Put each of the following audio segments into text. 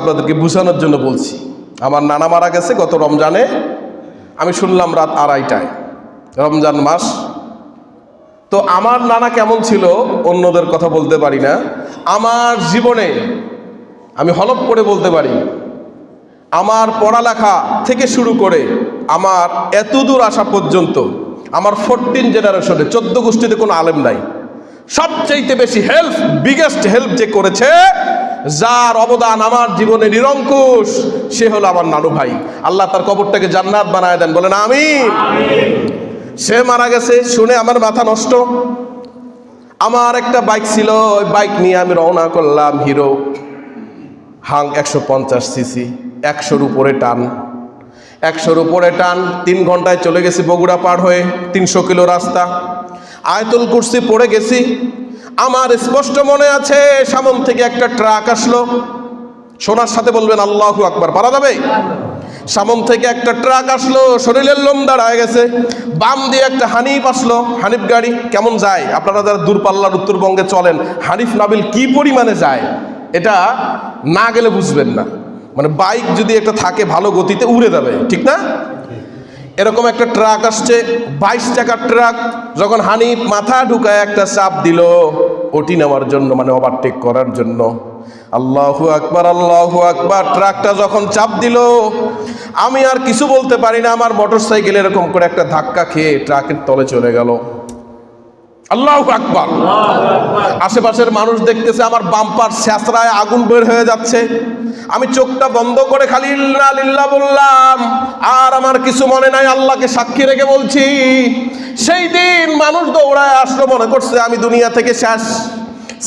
আপনাদেরকে বুঝানোর জন্য বলছি। আমার নানা মারা গেছে গত রমজানে। আমি শুনলাম রাত আড়াইটায়, রমজান মাস। তো আমার নানা কেমন ছিল অন্যদের কথা বলতে পারি না। আমার জীবনে আমি হলপ করে বলতে পারি, আমার পড়ালেখা থেকে শুরু করে আমার এতদূর আসা পর্যন্ত আমার ফোরটিন জেনারেশনে চোদ্দ গোষ্ঠীতে কোনো আলেম নাই। সবচাইতে বেশি হেল্প বিগেস্ট হেল্প যে করেছে যার অবদান আমার জীবনে নিরঙ্কুশ, সে হলো আমার নানু ভাই। আল্লাহ তার কবরটাকে জান্নাত বানায় দেন। বলেন আমি সে মারা গেছে, শুনে আমার মাথা নষ্ট। আমার একটা বাইক ছিল, ওই বাইক নিয়ে আমি রওনা করলাম হিরো। হাং একশো পঞ্চাশ সিসি, একশোর উপরে টান। একশোর উপরে টান, তিন ঘন্টায় চলে গেছি বগুড়া পার হয়ে, তিনশো কিলো রাস্তা। আয়তুল কুর্সি পড়ে গেছি আমার স্পষ্ট মনে আছে, সামন থেকে একটা ট্রাক আসলো। সোনার সাথে বলবেন, আল্লাহু আকবার। পারা যাবে? সামন থেকে একটা ট্রাক আসলো, শরীরের লোম দাঁড়ায় গেছে। বাম দিয়ে একটা হানিফ আসলো। হানিফ গাড়ি কেমন যায়? আপনারা যারা দূরপাল্লার উত্তরবঙ্গে চলেন, হানিফ নাবিল কি পরিমাণে যায়? এটা না গেলে বুঝবেন না। মানে বাইক যদি একটা থাকে, ভালো গতিতে উড়ে যাবে। ঠিক না? এরকম একটা ট্রাক আসছে, বাইশ টাকার ট্রাক, যখন হানিফ মাথা ঢুকায় একটা চাপ দিল, ওটি নেওয়ার জন্য মানে ওভারটেক করার জন্য। আল্লাহু আকবার আল্লাহু আকবার, ট্রাকটা যখন চাপ দিল, আমি আর কিছু বলতে পারি না, আমার মোটর সাইকেল এরকম করে একটা ধাক্কা খেয়ে ট্রাকের তলে চলে গেল। আল্লাহু আকবার। আশেপাশের মানুষ দেখতেছে আমার বাম্পার স্যাঁচড়ায় আগুন বের হয়ে যাচ্ছে। আমি চোখটা বন্ধ করে খালি ইল্লা বললাম, আর আমার কিছু মনে নাই, আল্লাহকে সাক্ষী রেখে বলছি, সেই দিন মানুষ দৌড়ায় আসলো, মনে করছে আমি দুনিয়া থেকে শেষ।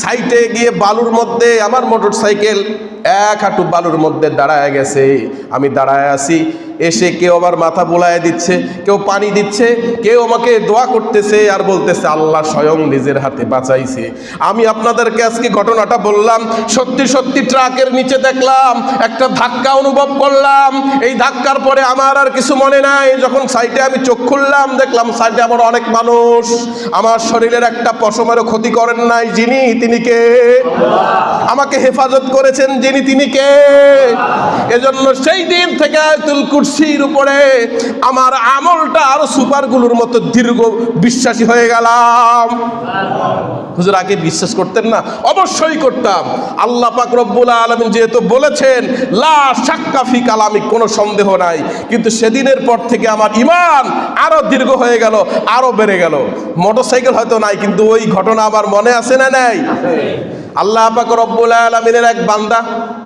সাইটে গিয়ে বালুর মধ্যে, আমার মোটর সাইকেল এক হাঁটু বালুর মধ্যে দাঁড়ায় গেছে। আমি দাঁড়ায় আছি এসে কেউ আবার মাথা বোলায় দিচ্ছে, কেউ পানি দিচ্ছে, কেউ আমাকে দোয়া করতেছে আর বলতেছে, আল্লাহ স্বয়ং নিজের হাতে বাঁচাইছে। আমি আপনাদেরকে আজকে ঘটনাটা বললাম, সত্যি সত্যি ট্রাকের নিচে দেখলাম, একটা ধাক্কা অনুভব করলাম। এই ধাক্কার পরে আমার আর কিছু মনে নাই, যখন সাইডে আমি চোখ খুললাম, দেখলাম সাইডে আমার অনেক মানুষ। আমার শরীরের একটা পশমেরও ক্ষতি করেন নাই, যিনি, তিনি কে? আমাকে হেফাজত করেছেন যিনি, তিনি কে? এজন্য সেই দিন থেকে আয়াতুল কুরসির উপরে আমার আমলটা আরও সুপারগুলোর মতো দীর্ঘ বিশ্বাসী হয়ে গেলাম। হুজুর, আগে বিশ্বাস করতেন না? অবশ্যই করতাম। আল্লাহ পাক রব্বুল আলমিন যেহেতু বলেছেন, লা সাক্কা ফি কালামি কোনো সন্দেহ নাই। কিন্তু সেদিনের পর থেকে আমার ইমান আরও দীর্ঘ হয়ে গেল, আরও বেড়ে গেল। মোটরসাইকেল হয়তো নাই, কিন্তু ওই ঘটনা আমার মনে আছে না নাই? আল্লাহ পাক রব্বুল আলমিনের এক বান্দা